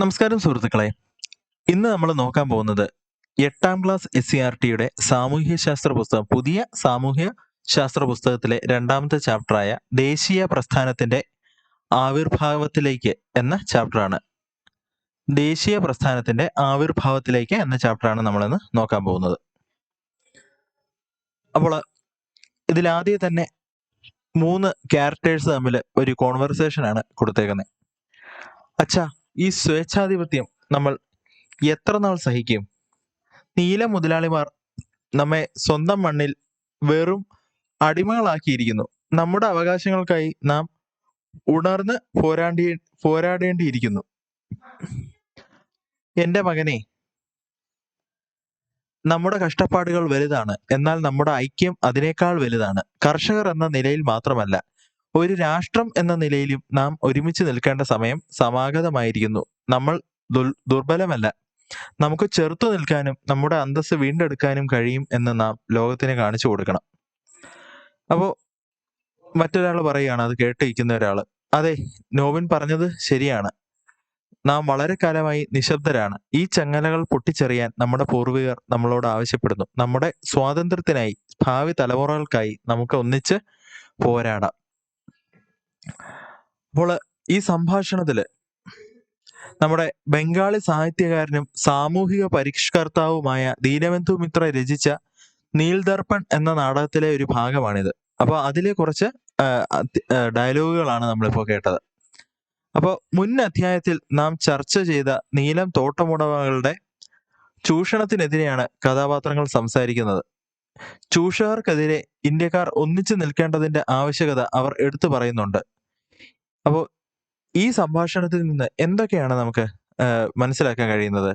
നമസ്കാരം സുഹൃത്തുക്കളെ. ഇന്ന് നമ്മൾ നോക്കാൻ പോകുന്നത് എട്ടാം ക്ലാസ് എസ് സി ആർ ടിയുടെ സാമൂഹ്യ ശാസ്ത്ര പുസ്തകം പുതിയ സാമൂഹ്യ ശാസ്ത്ര പുസ്തകത്തിലെ രണ്ടാമത്തെ ചാപ്റ്ററായ ദേശീയ പ്രസ്ഥാനത്തിന്റെ ആവിർഭാവത്തിലേക്ക് എന്ന ചാപ്റ്ററാണ്. ദേശീയ പ്രസ്ഥാനത്തിന്റെ ആവിർഭാവത്തിലേക്ക് എന്ന ചാപ്റ്ററാണ് നമ്മളിന്ന് നോക്കാൻ പോകുന്നത്. അപ്പോൾ ഇതിലാദ്യം തന്നെ മൂന്ന് ക്യാരക്ടേഴ്സ് തമ്മിൽ ഒരു കോൺവെർസേഷൻ ആണ് കൊടുത്തേക്കുന്നത്. അച്ഛാ ഈ സ്വേച്ഛാധിപത്യം നമ്മൾ എത്ര നാൾ സഹിക്കും? നീല മുതലാളിമാർ നമ്മെ സ്വന്തം മണ്ണിൽ വെറും അടിമകളാക്കിയിരിക്കുന്നു. നമ്മുടെ അവകാശങ്ങൾക്കായി നാം ഉണർന്ന് പോരാണ്ടി പോരാടേണ്ടിയിരിക്കുന്നു. എന്റെ മകനെ നമ്മുടെ കഷ്ടപ്പാടുകൾ വലുതാണ്. എന്നാൽ നമ്മുടെ ഐക്യം അതിനേക്കാൾ വലുതാണ്. കർഷകർ എന്ന നിലയിൽ മാത്രമല്ല ഒരു രാഷ്ട്രം എന്ന നിലയിലും നാം ഒരുമിച്ച് നിൽക്കേണ്ട സമയം സമാഗതമായിരിക്കുന്നു. നമ്മൾ ദുർബലമല്ല. നമുക്ക് ചെറുത്തു നിൽക്കാനും നമ്മുടെ അന്തസ്സ് വീണ്ടെടുക്കാനും കഴിയും എന്ന് നാം ലോകത്തിന് കാണിച്ചു കൊടുക്കണം. അപ്പോ മറ്റൊരാൾ പറയുകയാണ് അത് കേട്ടിരിക്കുന്ന ഒരാൾ അതെ നോവിൻ പറഞ്ഞത് ശരിയാണ്. നാം വളരെ കാലമായി നിശബ്ദരാണ്. ഈ ചങ്ങലകൾ പൊട്ടിച്ചെറിയാൻ നമ്മുടെ പൂർവികർ നമ്മളോട് ആവശ്യപ്പെടുന്നു. നമ്മുടെ സ്വാതന്ത്ര്യത്തിനായി ഭാവി തലമുറകൾക്കായി നമുക്ക് ഒന്നിച്ച് പോരാടാം. അപ്പോൾ ഈ സംഭാഷണത്തിൽ നമ്മുടെ ബംഗാളി സാഹിത്യകാരനും സാമൂഹിക പരിഷ്കർത്താവുമായ ദീനബന്ധു മിത്ര രചിച്ച നീൽദർപ്പൺ എന്ന നാടകത്തിലെ ഒരു ഭാഗമാണിത്. അപ്പൊ അതിലെ കുറച്ച് ഡയലോഗുകളാണ് നമ്മളിപ്പോ കേട്ടത്. അപ്പോൾ മുൻ അധ്യായത്തിൽ നാം ചർച്ച ചെയ്ത നീലം തോട്ടമുടമകളുടെ ചൂഷണത്തിനെതിരെയാണ് കഥാപാത്രങ്ങൾ സംസാരിക്കുന്നത്. ചൂഷകർക്കെതിരെ ഇന്ത്യക്കാർ ഒന്നിച്ചു നിൽക്കേണ്ടതിന്റെ ആവശ്യകത അവർ എടുത്തു പറയുന്നുണ്ട്. അപ്പോൾ ഈ സംഭാഷണത്തിൽ നിന്ന് എന്തൊക്കെയാണ് നമുക്ക് മനസ്സിലാക്കാൻ കഴിയുന്നത്?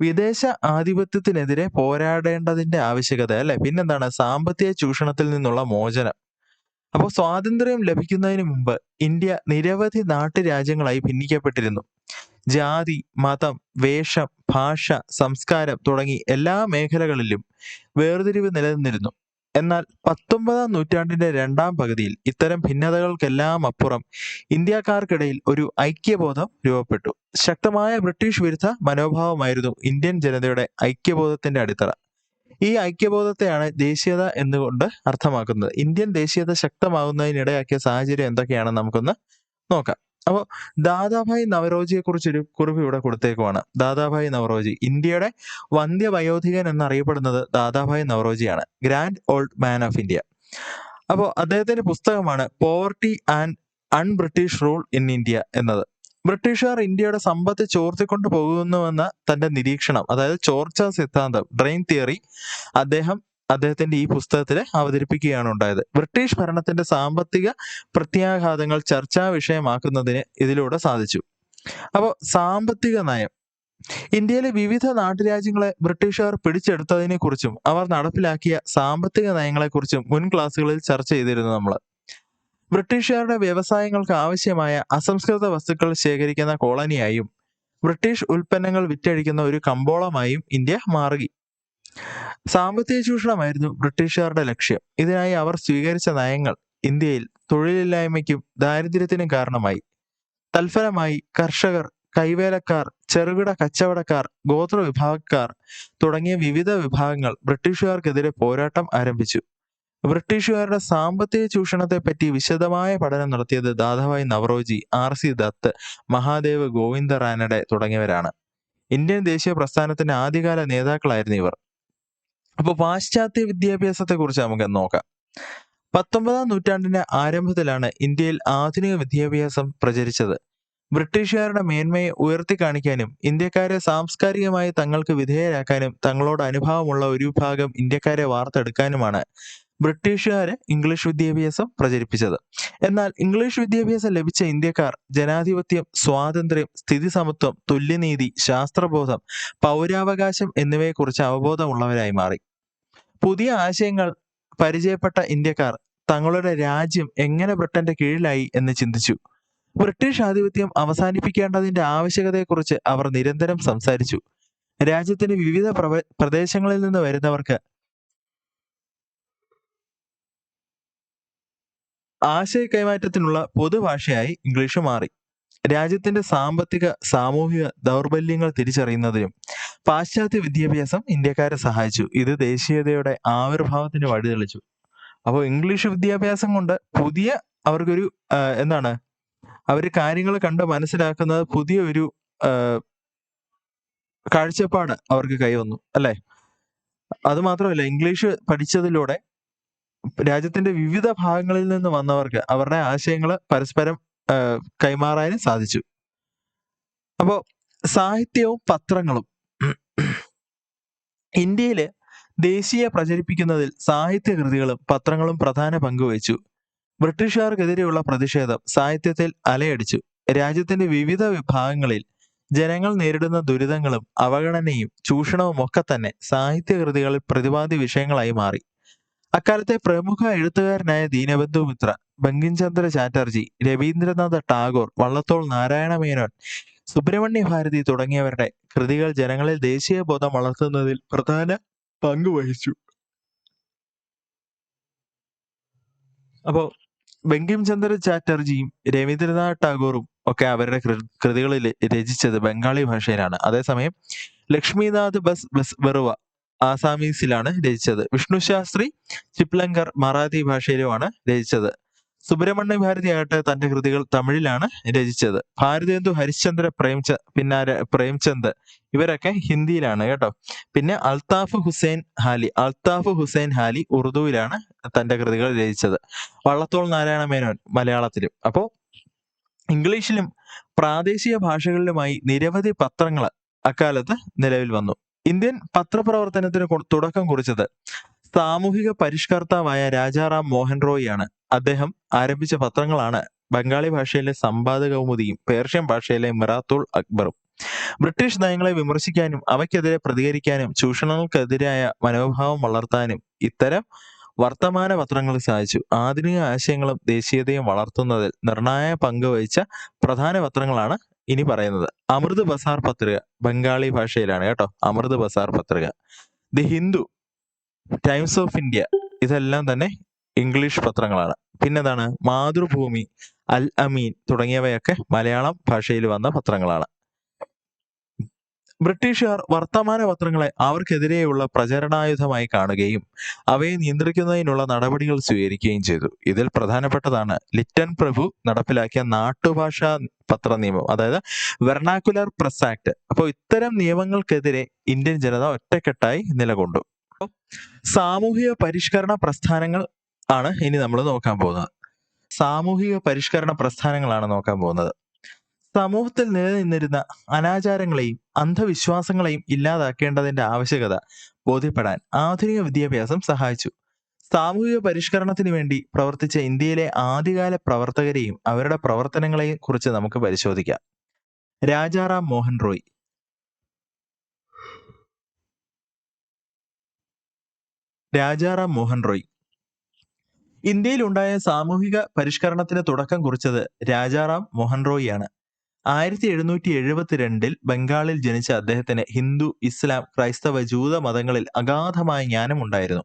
വിദേശ ആധിപത്യത്തിനെതിരെ പോരാടേണ്ടതിന്റെ ആവശ്യകത അല്ലെ? പിന്നെന്താണ്? സാമ്പത്തിക ചൂഷണത്തിൽ നിന്നുള്ള മോചനം. അപ്പോൾ സ്വാതന്ത്ര്യം ലഭിക്കുന്നതിന് മുമ്പ് ഇന്ത്യ നിരവധി നാട്ടുരാജ്യങ്ങളായി ഭിന്നിക്കപ്പെട്ടിരുന്നു. ജാതി മതം വേഷം ഭാഷ സംസ്കാരം തുടങ്ങി എല്ലാ മേഖലകളിലും വേർതിരിവ് നിലനിന്നിരുന്നു. എന്നാൽ പത്തൊമ്പതാം നൂറ്റാണ്ടിന്റെ രണ്ടാം പകുതിയിൽ ഇത്തരം ഭിന്നതകൾക്കെല്ലാം അപ്പുറം ഇന്ത്യക്കാർക്കിടയിൽ ഒരു ഐക്യബോധം രൂപപ്പെട്ടു. ശക്തമായ ബ്രിട്ടീഷ് വിരുദ്ധ മനോഭാവമായിരുന്നു ഇന്ത്യൻ ജനതയുടെ ഐക്യബോധത്തിന്റെ അടിത്തറ. ഈ ഐക്യബോധത്തെയാണ് ദേശീയത എന്നുകൊണ്ട് അർത്ഥമാക്കുന്നത്. ഇന്ത്യൻ ദേശീയത ശക്തമാകുന്നതിനിടയാക്കിയ സാഹചര്യം എന്തൊക്കെയാണെന്ന് നമുക്കൊന്ന് നോക്കാം. അപ്പോൾ ദാദാഭായ് നവറോജിയെ കുറിച്ചൊരു കുറിപ്പ് ഇവിടെ കൊടുത്തേക്കുവാണ്. ദാദാഭായ് നവറോജി ഇന്ത്യയുടെ വന്ധ്യ വയോധികൻ എന്നറിയപ്പെടുന്നത് Dadabhai നവറോജിയാണ് grand old man of India. അപ്പോൾ അദ്ദേഹത്തിന്റെ പുസ്തകമാണ് poverty and un British rule in India എന്നത്. ബ്രിട്ടീഷുകാർ ഇന്ത്യയുടെ സമ്പത്ത് ചോർത്തിക്കൊണ്ടു പോകുന്നുവെന്ന തന്റെ നിരീക്ഷണം അതായത് ചോർച്ച സിദ്ധാന്തം ഡ്രെയിൻ തിയറി അദ്ദേഹം അദ്ദേഹത്തിന്റെ ഈ പുസ്തകത്തിൽ അവതരിപ്പിക്കുകയാണ് ഉണ്ടായത്. ബ്രിട്ടീഷ് ഭരണത്തിന്റെ സാമ്പത്തിക പ്രത്യാഘാതങ്ങൾ ചർച്ചാ വിഷയമാക്കുന്നതിന് ഇതിലൂടെ സാധിച്ചു. അപ്പോൾ സാമ്പത്തിക നയം. ഇന്ത്യയിലെ വിവിധ നാട്ടുരാജ്യങ്ങളെ ബ്രിട്ടീഷുകാർ പിടിച്ചെടുത്തതിനെ കുറിച്ചും അവർ നടപ്പിലാക്കിയ സാമ്പത്തിക നയങ്ങളെക്കുറിച്ചും മുൻ ക്ലാസ്സുകളിൽ ചർച്ച ചെയ്തിരുന്നു നമ്മൾ ബ്രിട്ടീഷുകാരുടെ വ്യവസായങ്ങൾക്ക് ആവശ്യമായ അസംസ്കൃത വസ്തുക്കൾ ശേഖരിക്കുന്ന കോളനിയായും ബ്രിട്ടീഷ് ഉൽപ്പന്നങ്ങൾ വിറ്റഴിക്കുന്ന ഒരു കമ്പോളമായും ഇന്ത്യ മാറി സാമ്പത്തിക ചൂഷണമായിരുന്നു ബ്രിട്ടീഷുകാരുടെ ലക്ഷ്യം. ഇതിനായി അവർ സ്വീകരിച്ച നയങ്ങൾ ഇന്ത്യയിൽ തൊഴിലില്ലായ്മയ്ക്കും ദാരിദ്ര്യത്തിനും കാരണമായി. തൽഫലമായി കർഷകർ കൈവേലക്കാർ ചെറുകിട കച്ചവടക്കാർ ഗോത്ര വിഭാഗക്കാർ തുടങ്ങിയ വിവിധ വിഭാഗങ്ങൾ ബ്രിട്ടീഷുകാർക്കെതിരെ പോരാട്ടം ആരംഭിച്ചു. ബ്രിട്ടീഷുകാരുടെ സാമ്പത്തിക ചൂഷണത്തെപ്പറ്റി വിശദമായ പഠനം നടത്തിയത് ദാദാഭായ് നവറോജി ആർ സി ദത്ത് മഹാദേവ് ഗോവിന്ദ റാനഡെ തുടങ്ങിയവരാണ്. ഇന്ത്യൻ ദേശീയ പ്രസ്ഥാനത്തിന്റെ ആദ്യകാല നേതാക്കളായിരുന്നു ഇവർ. അപ്പോൾ പാശ്ചാത്യ വിദ്യാഭ്യാസത്തെ കുറിച്ച് നമുക്ക് നോക്കാം. പത്തൊമ്പതാം നൂറ്റാണ്ടിന്റെ ആരംഭത്തിലാണ് ഇന്ത്യയിൽ ആധുനിക വിദ്യാഭ്യാസം പ്രചരിച്ചത്. ബ്രിട്ടീഷുകാരുടെ മേന്മയെ ഉയർത്തി കാണിക്കാനും ഇന്ത്യക്കാരെ സാംസ്കാരികമായി തങ്ങൾക്ക് വിധേയരാക്കാനും തങ്ങളോട് അനുഭാവമുള്ള ഒരു വിഭാഗം ഇന്ത്യക്കാരെ വാർത്തെടുക്കാനുമാണ് ബ്രിട്ടീഷുകാര് ഇംഗ്ലീഷ് വിദ്യാഭ്യാസം പ്രചരിപ്പിച്ചത്. എന്നാൽ ഇംഗ്ലീഷ് വിദ്യാഭ്യാസം ലഭിച്ച ഇന്ത്യക്കാർ ജനാധിപത്യം സ്വാതന്ത്ര്യം സ്ഥിതി സമത്വം തുല്യനീതി ശാസ്ത്രബോധം പൗരാവകാശം എന്നിവയെക്കുറിച്ച് അവബോധമുള്ളവരായി മാറി. പുതിയ ആശയങ്ങൾ പരിചയപ്പെട്ട ഇന്ത്യക്കാർ തങ്ങളുടെ രാജ്യം എങ്ങനെ ബ്രിട്ടന്റെ കീഴിലായി എന്ന് ചിന്തിച്ചു. ബ്രിട്ടീഷ് ആധിപത്യം അവസാനിപ്പിക്കേണ്ടതിന്റെ ആവശ്യകതയെക്കുറിച്ച് അവർ നിരന്തരം സംസാരിച്ചു. രാജ്യത്തിന്റെ വിവിധ പ്രദേശങ്ങളിൽ നിന്ന് വരുന്നവർക്ക് ആശയ കൈമാറ്റത്തിനുള്ള പൊതുഭാഷയായി ഇംഗ്ലീഷ് മാറി. രാജ്യത്തിന്റെ സാമ്പത്തിക, സാമൂഹിക ദൗർബല്യങ്ങൾ തിരിച്ചറിയുന്നതിനും പാശ്ചാത്യ വിദ്യാഭ്യാസം ഇന്ത്യക്കാരെ സഹായിച്ചു. ഇത് ദേശീയതയുടെ ആവിർഭാവത്തിന് വഴിതെളിച്ചു. അപ്പോൾ ഇംഗ്ലീഷ് വിദ്യാഭ്യാസം കൊണ്ട് പുതിയ അവർക്കൊരു എന്താണ് അവർ കാര്യങ്ങൾ കണ്ട് മനസ്സിലാക്കുന്നത് പുതിയ ഒരു കാഴ്ചപ്പാട് അവർക്ക് കൈവന്നു. അല്ലേ? അത് മാത്രമല്ല ഇംഗ്ലീഷ് പഠിച്ചതിലൂടെ രാജ്യത്തിന്റെ വിവിധ ഭാഗങ്ങളിൽ നിന്ന് വന്നവർക്ക് അവരുടെ ആശയങ്ങൾ പരസ്പരം കൈമാറാനും സാധിച്ചു. അപ്പോൾ സാഹിത്യവും പത്രങ്ങളും ഇന്ത്യയിൽ ദേശീയ പ്രചരിപ്പിക്കുന്നതിൽ സാഹിത്യകൃതികളും പത്രങ്ങളും പ്രധാന പങ്കുവഹിച്ചു ബ്രിട്ടീഷുകാർക്കെതിരെയുള്ള പ്രതിഷേധം സാഹിത്യത്തിൽ അലയടിച്ചു. രാജ്യത്തിന്റെ വിവിധ വിഭാഗങ്ങളിൽ ജനങ്ങൾ നേരിടുന്ന ദുരിതങ്ങളും അവഗണനയും ചൂഷണവും ഒക്കെ തന്നെ സാഹിത്യകൃതികളിൽ പ്രതിപാദ്യ വിഷയങ്ങളായി മാറി. അക്കാലത്തെ പ്രമുഖ എഴുത്തുകാരനായ ദീനബന്ധു മിത്ര, ബങ്കിം ചന്ദ്ര ചാറ്റർജി, രവീന്ദ്രനാഥ ടാഗോർ, വള്ളത്തോൾ നാരായണ മേനോൻ, സുബ്രഹ്മണ്യ ഭാരതി തുടങ്ങിയവരുടെ കൃതികൾ ജനങ്ങളിൽ ദേശീയ ദേശീയബോധം വളർത്തുന്നതിൽ പ്രധാന പങ്ക് വഹിച്ചു. അപ്പോൾ ബങ്കിംചന്ദ്ര ചാറ്റർജിയും രവീന്ദ്രനാഥ് ടാഗോറും ഒക്കെ അവരുടെ കൃതികളിൽ രചിച്ചത് ബംഗാളി ഭാഷയിലാണ്. അതേസമയം ലക്ഷ്മിനാഥ് ബസ് ബസ് ബറുവ ആസാമീസിലാണ് രചിച്ചത്. വിഷ്ണു ശാസ്ത്രി ചിപ്ലങ്കർ മറാത്തി ഭാഷയിലുമാണ് രചിച്ചത്. സുബ്രഹ്മണ്യ ഭാരതി ആകട്ടെ തന്റെ കൃതികൾ തമിഴിലാണ് രചിച്ചത്. ഭാരതേന്ദു ഹരിശ്ചന്ദ്ര പ്രേംച പിന്നാരെ പ്രേംചന്ദ് ഇവരൊക്കെ ഹിന്ദിയിലാണ് കേട്ടോ. പിന്നെ അൽത്താഫ് ഹുസൈൻ ഹാലി അൽത്താഫ് ഹുസൈൻ ഹാലി ഉറുദുവിലാണ് തന്റെ കൃതികൾ രചിച്ചത്. വള്ളത്തോൾ നാരായണ മേനോൻ മലയാളത്തിലും. അപ്പോ ഇംഗ്ലീഷിലും പ്രാദേശിക ഭാഷകളിലുമായി നിരവധി പത്രങ്ങൾ അക്കാലത്ത് നിലവിൽ വന്നു. ഇന്ത്യൻ പത്രപ്രവർത്തനത്തിന് തുടക്കം കുറിച്ചത് സാമൂഹിക പരിഷ്കർത്താവായ രാജാറാം മോഹൻ റോയിയാണ്. അദ്ദേഹം ആരംഭിച്ച പത്രങ്ങളാണ് ബംഗാളി ഭാഷയിലെ സമ്പാദകൗമുദിയും പേർഷ്യൻ ഭാഷയിലെ മിറാത്തുൾ അക്ബറും. ബ്രിട്ടീഷ് നയങ്ങളെ വിമർശിക്കാനും അവയ്ക്കെതിരെ പ്രതികരിക്കാനും ചൂഷണങ്ങൾക്കെതിരായ മനോഭാവം വളർത്താനും ഇത്തരം വർത്തമാന പത്രങ്ങൾ സാധിച്ചു. ആധുനിക ആശയങ്ങളും ദേശീയതയും വളർത്തുന്നതിൽ നിർണായക പങ്ക് വഹിച്ച പ്രധാന പത്രങ്ങളാണ് ഇനി പറയുന്നത്. അമൃത് ബസാർ പത്രിക ബംഗാളി ഭാഷയിലാണ് കേട്ടോ. Amrit Bazar Patrika. The Hindu, Times of India ഇതെല്ലാം തന്നെ ഇംഗ്ലീഷ് പത്രങ്ങളാണ്. പിന്നെന്താണ് മാതൃഭൂമി, അൽ അമീൻ തുടങ്ങിയവയൊക്കെ മലയാളം ഭാഷയിൽ വന്ന പത്രങ്ങളാണ്. ബ്രിട്ടീഷുകാർ വർത്തമാന പത്രങ്ങളെ അവർക്കെതിരെയുള്ള പ്രചരണായുധമായി കാണുകയും അവയെ നിയന്ത്രിക്കുന്നതിനുള്ള നടപടികൾ സ്വീകരിക്കുകയും ചെയ്തു. ഇതിൽ പ്രധാനപ്പെട്ടതാണ് ലിറ്റൻ പ്രഭു നടപ്പിലാക്കിയ നാട്ടുഭാഷ പത്ര നിയമം. അതായത് വെർണാക്കുലർ പ്രസ് ആക്ട്. അപ്പോൾ ഇത്തരം നിയമങ്ങൾക്കെതിരെ ഇന്ത്യൻ ജനത ഒറ്റക്കെട്ടായി നിലകൊണ്ടു. സാമൂഹിക പരിഷ്കരണ പ്രസ്ഥാനങ്ങൾ ആണ് ഇനി നമ്മൾ നോക്കാൻ പോകുന്നത്. സാമൂഹിക പരിഷ്കരണ പ്രസ്ഥാനങ്ങളാണ് നോക്കാൻ പോകുന്നത്. സമൂഹത്തിൽ നിലനിന്നിരുന്ന അനാചാരങ്ങളെയും അന്ധവിശ്വാസങ്ങളെയും ഇല്ലാതാക്കേണ്ടതിന്റെ ആവശ്യകത ബോധ്യപ്പെടാൻ ആധുനിക വിദ്യാഭ്യാസം സഹായിച്ചു. സാമൂഹിക പരിഷ്കരണത്തിന് വേണ്ടി പ്രവർത്തിച്ച ഇന്ത്യയിലെ ആദ്യകാല പ്രവർത്തകരെയും അവരുടെ പ്രവർത്തനങ്ങളെയും കുറിച്ച് നമുക്ക് പരിശോധിക്കാം. രാജാറാം മോഹൻ റോയ് രാജാറാം മോഹൻ റോയ് ഇന്ത്യയിലുണ്ടായ സാമൂഹിക പരിഷ്കരണത്തിന് തുടക്കം കുറിച്ചത് രാജാറാം മോഹൻ റോയിയാണ്. ആയിരത്തി എഴുന്നൂറ്റി എഴുപത്തിരണ്ടിൽ ബംഗാളിൽ ജനിച്ച അദ്ദേഹത്തിന് ഹിന്ദു, ഇസ്ലാം, ക്രൈസ്തവ, ജൂത മതങ്ങളിൽ അഗാധമായ ജ്ഞാനമുണ്ടായിരുന്നു.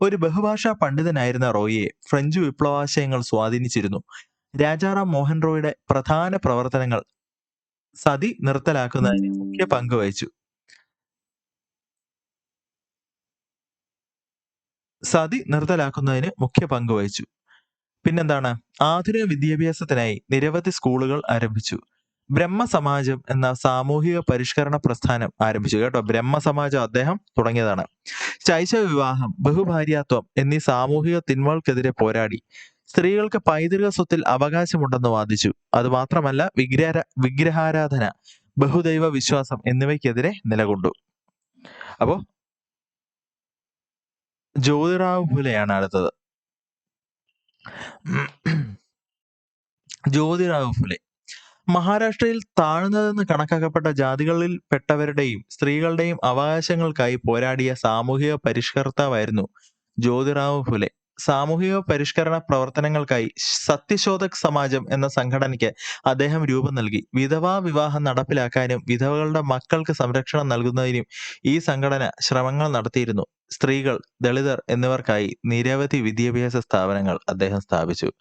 ഒരു ബഹുഭാഷാ പണ്ഡിതനായിരുന്ന റോയിയെ ഫ്രഞ്ച് വിപ്ലവാശയങ്ങൾ സ്വാധീനിച്ചിരുന്നു. രാജാറാം മോഹൻ റോയിയുടെ പ്രധാന പ്രവർത്തനങ്ങൾ സതി നിർത്തലാക്കുന്നതിന് മുഖ്യ പങ്ക് വഹിച്ചു. സതി നിർത്തലാക്കുന്നതിന് മുഖ്യ പങ്ക് വഹിച്ചു. പിന്നെന്താണ് ആധുനിക വിദ്യാഭ്യാസത്തിനായി നിരവധി സ്കൂളുകൾ ആരംഭിച്ചു. ബ്രഹ്മസമാജം എന്ന സാമൂഹിക പരിഷ്കരണ പ്രസ്ഥാനം ആരംഭിച്ചു കേട്ടോ. ബ്രഹ്മസമാജം അദ്ദേഹം തുടങ്ങിയതാണ്. ശൈശവ വിവാഹം, ബഹുഭാര്യാത്വം എന്നീ സാമൂഹിക തിന്മകൾക്കെതിരെ പോരാടി. സ്ത്രീകൾക്ക് പൈതൃക സ്വത്തിൽ അവകാശമുണ്ടെന്ന് വാദിച്ചു. അതുമാത്രമല്ല വിഗ്രഹ വിഗ്രഹാരാധന, ബഹുദൈവ വിശ്വാസം എന്നിവയ്ക്കെതിരെ നിലകൊണ്ടു. അപ്പോ ജ്യോതിറാവു ഫുലെയാണ് അടുത്തത്. ജ്യോതിറാവു ഫുലെ മഹാരാഷ്ട്രയിൽ താഴ്ന്നതെന്ന് കണക്കാക്കപ്പെട്ട ജാതികളിൽ പെട്ടവരുടെയും സ്ത്രീകളുടെയും അവകാശങ്ങൾക്കായി പോരാടിയ സാമൂഹിക പരിഷ്കർത്താവായിരുന്നു ജ്യോതിറാവു ഫുലെ. സാമൂഹിക പരിഷ്കരണ പ്രവർത്തനങ്ങൾക്കായി സത്യശോധക് സമാജം എന്ന സംഘടനയ്ക്ക് അദ്ദേഹം രൂപം നൽകി. വിധവാ വിവാഹം നടപ്പിലാക്കാനും വിധവകളുടെ മക്കൾക്ക് സംരക്ഷണം നൽകുന്നതിനും ഈ സംഘടന ശ്രമങ്ങൾ നടത്തിയിരുന്നു. സ്ത്രീകൾ, ദളിതർ എന്നിവർക്കായി നിരവധി വിദ്യാഭ്യാസ സ്ഥാപനങ്ങൾ അദ്ദേഹം സ്ഥാപിച്ചു.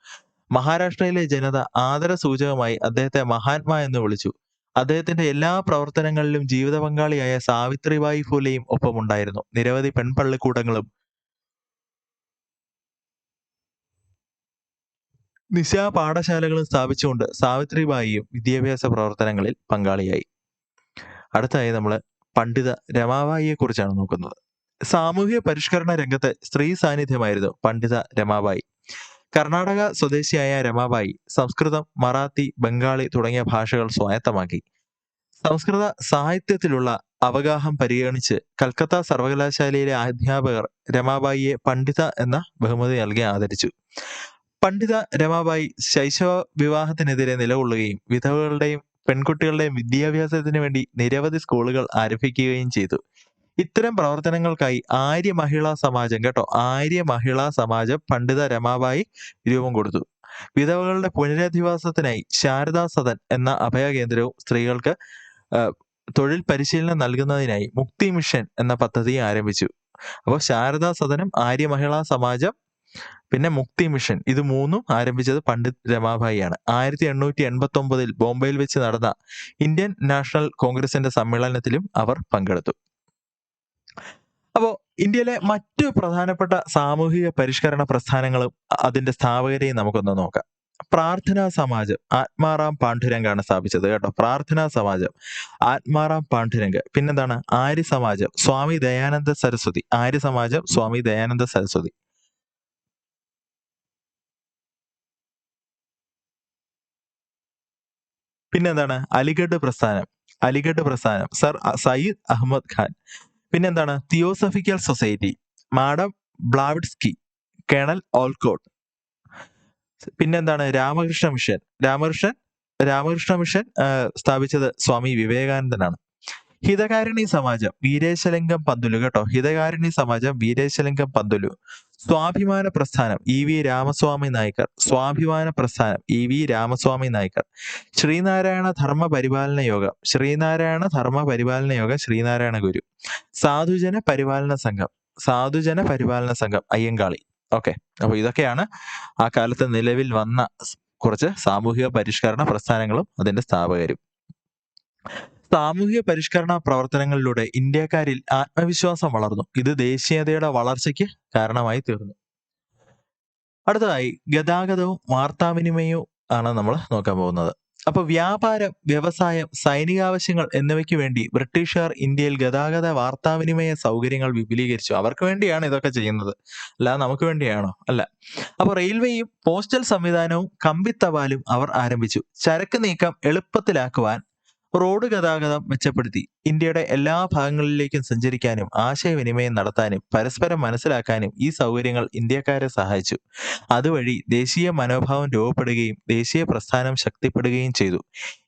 മഹാരാഷ്ട്രയിലെ ജനത ആദരസൂചകമായി അദ്ദേഹത്തെ മഹാത്മാ എന്ന് വിളിച്ചു. അദ്ദേഹത്തിന്റെ എല്ലാ പ്രവർത്തനങ്ങളിലും ജീവിത പങ്കാളിയായ സാവിത്രിബായി ഫുലെയും ഒപ്പമുണ്ടായിരുന്നു. നിരവധി പെൺപള്ളിക്കൂടങ്ങളും നിശാപാഠശാലകളും സ്ഥാപിച്ചുകൊണ്ട് സാവിത്രിബായിയും വിദ്യാഭ്യാസ പ്രവർത്തനങ്ങളിൽ പങ്കാളിയായി. അടുത്തായി നമ്മൾ പണ്ഡിത രമാബായിയെക്കുറിച്ചാണ് നോക്കുന്നത്. സാമൂഹ്യ പരിഷ്കരണ രംഗത്തെ സ്ത്രീ സാന്നിധ്യമായിരുന്നു പണ്ഡിത രമാബായി. കർണാടക സ്വദേശിയായ രമാബായി സംസ്കൃതം, മറാത്തി, ബംഗാളി തുടങ്ങിയ ഭാഷകൾ സ്വായത്തമാക്കി. സംസ്കൃത സാഹിത്യത്തിലുള്ള അവഗാഹം പരിഗണിച്ച് കൽക്കത്ത സർവകലാശാലയിലെ അധ്യാപകർ രമാബായിയെ പണ്ഡിത എന്ന ബഹുമതി നൽകി ആദരിച്ചു. പണ്ഡിത രമാബായി ശൈശവ വിവാഹത്തിനെതിരെ നിലകൊള്ളുകയും വിധവകളുടെയും പെൺകുട്ടികളുടെയും വിദ്യാഭ്യാസത്തിന് വേണ്ടി നിരവധി സ്കൂളുകൾ ആരംഭിക്കുകയും ചെയ്തു. ഇത്തരം പ്രവർത്തനങ്ങൾക്കായി ആര്യ മഹിളാ സമാജം കേട്ടോ ആര്യ മഹിളാ സമാജം പണ്ഡിത രമാബായി രൂപം കൊടുത്തു. വിധവകളുടെ പുനരധിവാസത്തിനായി ശാരദാ സദൻ എന്ന അഭയ കേന്ദ്രവും സ്ത്രീകൾക്ക് തൊഴിൽ പരിശീലനം നൽകുന്നതിനായി മുക്തി മിഷൻ എന്ന പദ്ധതി ആരംഭിച്ചു. അപ്പോൾ ശാരദാ സദനം, ആര്യ മഹിളാ സമാജം, പിന്നെ മുക്തി മിഷൻ ഇത് മൂന്നും ആരംഭിച്ചത് പണ്ഡിറ്റ് രമാഭായി ആണ് ആയിരത്തി എണ്ണൂറ്റി എൺപത്തി ഒമ്പതിൽ ബോംബെയിൽ വെച്ച് നടന്ന ഇന്ത്യൻ നാഷണൽ കോൺഗ്രസിന്റെ സമ്മേളനത്തിലും അവർ പങ്കെടുത്തു. അപ്പോൾ ഇന്ത്യയിലെ മറ്റു പ്രധാനപ്പെട്ട സാമൂഹിക പരിഷ്കരണ പ്രസ്ഥാനങ്ങളും അതിന്റെ സ്ഥാപകരെയും നമുക്കൊന്ന് നോക്കാം. പ്രാർത്ഥനാ സമാജം ആത്മാറാം പാണ്ഡുരംഗാണ് സ്ഥാപിച്ചത് കേട്ടോ. പ്രാർത്ഥനാ സമാജം ആത്മാറാം പാണ്ഡുരംഗ്. പിന്നെന്താണ് ആര്യ സമാജം സ്വാമി ദയാനന്ദ സരസ്വതി. ആര്യ സമാജം സ്വാമി ദയാനന്ദ സരസ്വതി. പിന്നെന്താണ് അലിഗഡ് പ്രസ്ഥാനം. അലിഗഡ് പ്രസ്ഥാനം സർ സയ്യിദ് അഹമ്മദ് ഖാൻ. പിന്നെന്താണ് theosophical society madam Blavatsky colonel Olcott. പിന്നെന്താണ് രാമകൃഷ്ണ മിഷൻ. രാമകൃഷ്ണൻ രാമകൃഷ്ണ മിഷൻ സ്ഥാപിച്ചത് സ്വാമി വിവേകാനന്ദനാണ്. ഹിതകാരിണി സമാജം വീരേശലിംഗം പന്തുലു കേട്ടോ. ഹിതകാരിണി സമാജം വീരേശലിംഗം പന്തുലു. സ്വാഭിമാന പ്രസ്ഥാനം ഇ വി രാമസ്വാമി നായ്ക്കർ. സ്വാഭിമാന പ്രസ്ഥാനം ഇ വി രാമസ്വാമി നായ്ക്കർ. ശ്രീനാരായണ ധർമ്മ പരിപാലന യോഗം ശ്രീനാരായണ ധർമ്മ പരിപാലന യോഗം ശ്രീനാരായണ ഗുരു. സാധുജന പരിപാലന സംഘം സാധുജന പരിപാലന സംഘം അയ്യങ്കാളി. ഓക്കെ അപ്പൊ ഇതൊക്കെയാണ് ആ കാലത്ത് നിലവിൽ വന്ന കുറച്ച് സാമൂഹിക പരിഷ്കരണ പ്രസ്ഥാനങ്ങളും അതിന്റെ സ്ഥാപകരും. സാമൂഹിക പരിഷ്കരണ പ്രവർത്തനങ്ങളിലൂടെ ഇന്ത്യക്കാരിൽ ആത്മവിശ്വാസം വളർന്നു. ഇത് ദേശീയതയുടെ വളർച്ചയ്ക്ക് കാരണമായി തീർന്നു. അടുത്തതായി ഗതാഗതവും വാർത്താവിനിമയവും ആണ് നമ്മൾ നോക്കാൻ പോകുന്നത്. അപ്പൊ വ്യാപാരം, വ്യവസായം, സൈനികാവശ്യങ്ങൾ എന്നിവയ്ക്ക് വേണ്ടി ബ്രിട്ടീഷുകാർ ഇന്ത്യയിൽ ഗതാഗത വാർത്താവിനിമയ സൗകര്യങ്ങൾ വിപുലീകരിച്ചു. അവർക്ക് വേണ്ടിയാണ് ഇതൊക്കെ ചെയ്യുന്നത്. അല്ല നമുക്ക് വേണ്ടിയാണോ? അല്ല. അപ്പൊ റെയിൽവേയും പോസ്റ്റൽ സംവിധാനവും കമ്പിത്തപാലും അവർ ആരംഭിച്ചു. ചരക്ക് നീക്കം എളുപ്പത്തിലാക്കുവാൻ റോഡ് ഗതാഗതം മെച്ചപ്പെടുത്തി. ഇന്ത്യയുടെ എല്ലാ ഭാഗങ്ങളിലേക്കും സഞ്ചരിക്കാനും ആശയവിനിമയം നടത്താനും പരസ്പരം മനസ്സിലാക്കാനും ഈ സൗകര്യങ്ങൾ ഇന്ത്യക്കാരെ സഹായിച്ചു. അതുവഴി ദേശീയ മനോഭാവം രൂപപ്പെടുകയും ദേശീയ പ്രസ്ഥാനം ശക്തിപ്പെടുകയും ചെയ്തു.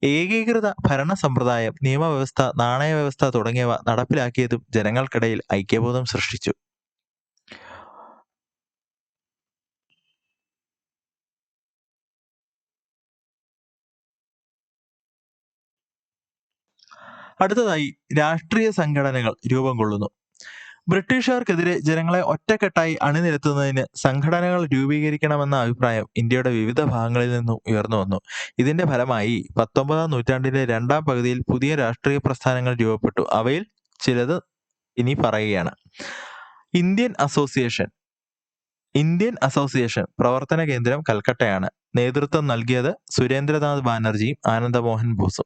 ഏകീകൃത ഭരണ സമ്പ്രദായം, നിയമവ്യവസ്ഥ, നാണയവ്യവസ്ഥ തുടങ്ങിയവ നടപ്പിലാക്കിയതും ജനങ്ങൾക്കിടയിൽ ഐക്യബോധം സൃഷ്ടിച്ചു. അടുത്തതായി രാഷ്ട്രീയ സംഘടനകൾ രൂപം കൊള്ളുന്നു. ബ്രിട്ടീഷുകാർക്കെതിരെ ജനങ്ങളെ ഒറ്റക്കെട്ടായി അണിനിരത്തുന്നതിന് സംഘടനകൾ രൂപീകരിക്കണമെന്ന അഭിപ്രായം ഇന്ത്യയുടെ വിവിധ ഭാഗങ്ങളിൽ നിന്നും ഉയർന്നു വന്നു ഇതിന്റെ ഫലമായി പത്തൊമ്പതാം നൂറ്റാണ്ടിന്റെ രണ്ടാം പകുതിയിൽ പുതിയ രാഷ്ട്രീയ പ്രസ്ഥാനങ്ങൾ രൂപപ്പെട്ടു. അവയിൽ ചിലത് ഇനി പറയുകയാണ്. ഇന്ത്യൻ അസോസിയേഷൻ ഇന്ത്യൻ അസോസിയേഷൻ പ്രവർത്തന കേന്ദ്രം കൽക്കട്ടയാണ്. നേതൃത്വം നൽകിയത് സുരേന്ദ്രനാഥ് ബാനർജിയും Anandamohan ബോസും.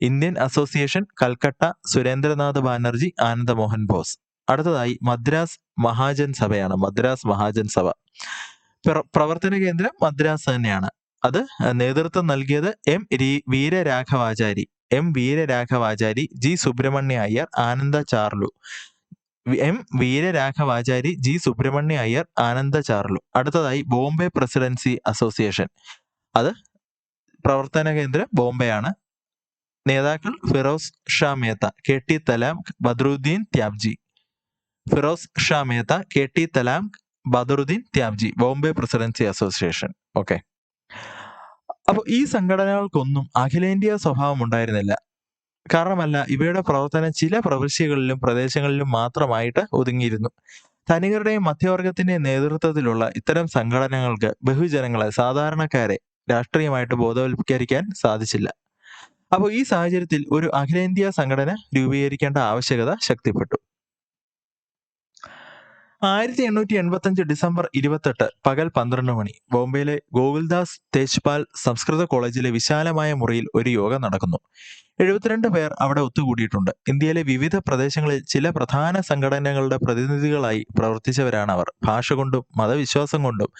Indian association Calcutta Surendranath Banerjee Anandamohan Bose. അടുത്തതായി മദ്രാസ് മഹാജൻ സഭയാണ്. മദ്രാസ് മഹാജൻ സഭ. പ്രവർത്തന കേന്ദ്രം മദ്രാസ് തന്നെയാണ്. അത് നേതൃത്വം നൽകിയത് M Veeraraghavachari M Veeraraghavachari, G Subramania Iyer, Ananda Charlu. M Veeraraghavachari, G Subramania Iyer, Ananda Charlu. അടുത്തതായി ബോംബെ പ്രസിഡൻസി അസോസിയേഷൻ. അത് പ്രവർത്തന കേന്ദ്രം ബോംബെയാണ്. നേതാക്കൾ Pheroze Shah Mehta, K T Telang, Badruddin Tyabji. Pheroze Shah Mehta, K T Telang, Badruddin Tyabji. Bombay presidency association. Okay അപ്പോൾ ഈ സംഘടനകൾക്കൊന്നും അഖിലേന്ത്യാ സ്വഭാവം ഉണ്ടായിരുന്നില്ല. കാരണമല്ല ഇവയുടെ പ്രവർത്തനം ചില പ്രവിശ്യകളിലും പ്രദേശങ്ങളിലും മാത്രമായിട്ട് ഒതുങ്ങിയിരുന്നു. ധനികരുടെയും മധ്യവർഗത്തിന്റെയും നേതൃത്വത്തിലുള്ള ഇത്തരം സംഘടനകൾക്ക് ബഹുജനങ്ങളെ സാധാരണക്കാരെ രാഷ്ട്രീയമായിട്ട് ബോധവൽക്കരിക്കാൻ സാധിച്ചില്ല അപ്പോൾ ഈ സാഹചര്യത്തിൽ ഒരു അഖിലേന്ത്യാ സംഘടന രൂപീകരിക്കേണ്ട ആവശ്യകത ശക്തിപ്പെട്ടു. ആയിരത്തി എണ്ണൂറ്റി എൺപത്തി അഞ്ച് ഡിസംബർ ഇരുപത്തെട്ട് പകൽ പന്ത്രണ്ട് മണി ബോംബെയിലെ ഗോകുൽദാസ് തേജ്പാൽ സംസ്കൃത കോളേജിലെ വിശാലമായ മുറിയിൽ ഒരു യോഗം നടക്കുന്നു. എഴുപത്തിരണ്ട് പേർ അവിടെ ഒത്തുകൂടിയിട്ടുണ്ട്. ഇന്ത്യയിലെ വിവിധ പ്രദേശങ്ങളിൽ ചില പ്രധാന സംഘടനകളുടെ പ്രതിനിധികളായി പ്രവർത്തിച്ചവരാണ് അവർ ഭാഷ കൊണ്ടും മതവിശ്വാസം കൊണ്ടും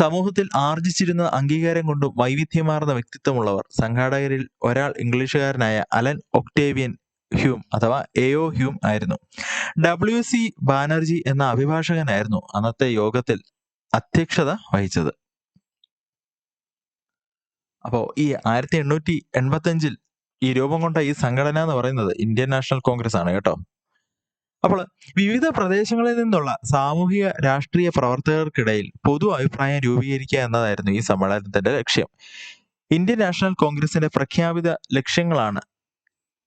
സമൂഹത്തിൽ ആർജിച്ചിരുന്ന അംഗീകാരം കൊണ്ടും വൈവിധ്യമാർന്ന വ്യക്തിത്വമുള്ളവർ. സംഘാടകരിൽ ഒരാൾ ഇംഗ്ലീഷുകാരനായ അലൻ ഒക്ടേവിയൻ ഹ്യൂം അഥവാ എഒ ഹ്യൂം ആയിരുന്നു. ഡബ്ല്യു സി ബാനർജി എന്ന അഭിഭാഷകനായിരുന്നു അന്നത്തെ യോഗത്തിൽ അധ്യക്ഷത വഹിച്ചത്. അപ്പോൾ ഈ ആയിരത്തി എണ്ണൂറ്റി എൺപത്തി അഞ്ചിൽ ഈ രൂപം കൊണ്ട ഈ സംഘടന എന്ന് പറയുന്നത് ഇന്ത്യൻ നാഷണൽ കോൺഗ്രസ് ആണ് കേട്ടോ. അപ്പോൾ വിവിധ പ്രദേശങ്ങളിൽ നിന്നുള്ള സാമൂഹിക രാഷ്ട്രീയ പ്രവർത്തകർക്കിടയിൽ പൊതു അഭിപ്രായം രൂപീകരിക്കുക എന്നതായിരുന്നു ഈ സമ്മേളനത്തിന്റെ ലക്ഷ്യം. ഇന്ത്യൻ നാഷണൽ കോൺഗ്രസിന്റെ പ്രഖ്യാപിത ലക്ഷ്യങ്ങളാണ്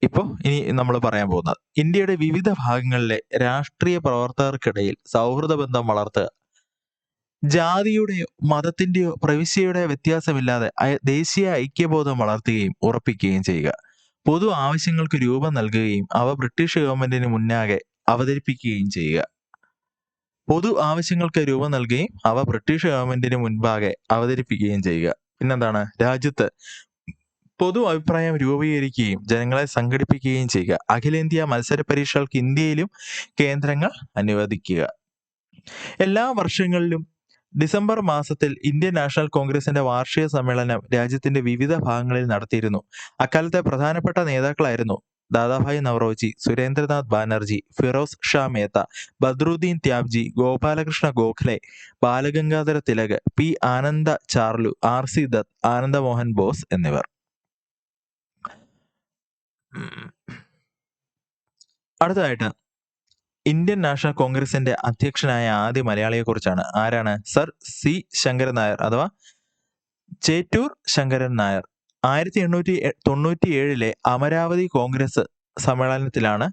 ഇപ്പോൾ ഇനി നമ്മൾ പറയാൻ പോകുന്നത് ഇന്ത്യയുടെ വിവിധ ഭാഗങ്ങളിലെ രാഷ്ട്രീയ പ്രവർത്തകർക്കിടയിൽ സൗഹൃദ ബന്ധം വളർത്തുക. ജാതിയുടെയോ മതത്തിന്റെയോ പ്രവിശ്യയുടെയോ വ്യത്യാസമില്ലാതെ ദേശീയ ഐക്യബോധം വളർത്തുകയും ഉറപ്പിക്കുകയും ചെയ്യുക. പൊതു ആവശ്യങ്ങൾക്ക് രൂപം നൽകുകയും അവ ബ്രിട്ടീഷ് ഗവൺമെന്റിന് മുന്നാകെ അവതരിപ്പിക്കുകയും ചെയ്യുക. പൊതു ആവശ്യങ്ങൾക്ക് രൂപം നൽകുകയും അവ ബ്രിട്ടീഷ് ഗവൺമെന്റിന് മുൻപാകെ അവതരിപ്പിക്കുകയും ചെയ്യുക. പിന്നെന്താണ്? രാജ്യത്ത് പൊതു അഭിപ്രായം രൂപീകരിക്കുകയും ജനങ്ങളെ സംഘടിപ്പിക്കുകയും ചെയ്യുക. അഖിലേന്ത്യാ മത്സര പരീക്ഷകൾക്ക് ഇന്ത്യയിലും കേന്ദ്രങ്ങൾ അനുവദിക്കുക. എല്ലാ വർഷങ്ങളിലും ഡിസംബർ മാസത്തിൽ ഇന്ത്യൻ നാഷണൽ കോൺഗ്രസിന്റെ വാർഷിക സമ്മേളനം രാജ്യത്തിന്റെ വിവിധ ഭാഗങ്ങളിൽ നടത്തിയിരുന്നു. അക്കാലത്തെ പ്രധാനപ്പെട്ട നേതാക്കളായിരുന്നു Dadabhai Naoroji Surendranath Banerjee Pheroze Shah Mehta Badruddin Tyabji Gopalakrishna Gokhale Balagangadhara Tilak P Ananda Charlu R C Dutt Anandamohan Bose എന്നിവർ. അടുത്തതായിട്ട് ഇന്ത്യൻ നാഷണൽ കോൺഗ്രസിന്റെ അധ്യക്ഷനായ ആദ്യ മലയാളിയെ കുറിച്ചാണ് ആരാണ്? സർ സി ശങ്കരൻ നായർ അഥവാ ചേറ്റൂർ ശങ്കരൻ നായർ. ആയിരത്തി എണ്ണൂറ്റി തൊണ്ണൂറ്റി ഏഴിലെ അമരാവതി കോൺഗ്രസ് സമ്മേളനത്തിലാണ്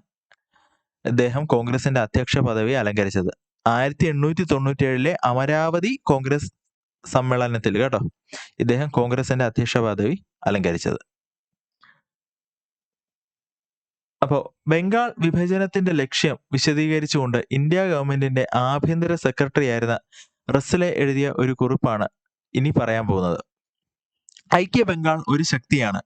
അദ്ദേഹം കോൺഗ്രസിന്റെ അധ്യക്ഷ പദവി അലങ്കരിച്ചത്. ആയിരത്തി എണ്ണൂറ്റി തൊണ്ണൂറ്റി ഏഴിലെ അമരാവതി കോൺഗ്രസ് സമ്മേളനത്തിൽ കേട്ടോ ഇദ്ദേഹം കോൺഗ്രസിന്റെ അധ്യക്ഷ പദവി അലങ്കരിച്ചത്. അപ്പോൾ ബംഗാൾ വിഭജനത്തിന്റെ ലക്ഷ്യം വിശദീകരിച്ചുകൊണ്ട് ഇന്ത്യ ഗവൺമെന്റിന്റെ ആഭ്യന്തര സെക്രട്ടറി ആയിരുന്ന റസ്ലെ എഴുതിയ ഒരു കുറിപ്പാണ് ഇനി പറയാൻ പോകുന്നത്. ഐക്യ ബംഗാൾ ഒരു ശക്തിയാണ്.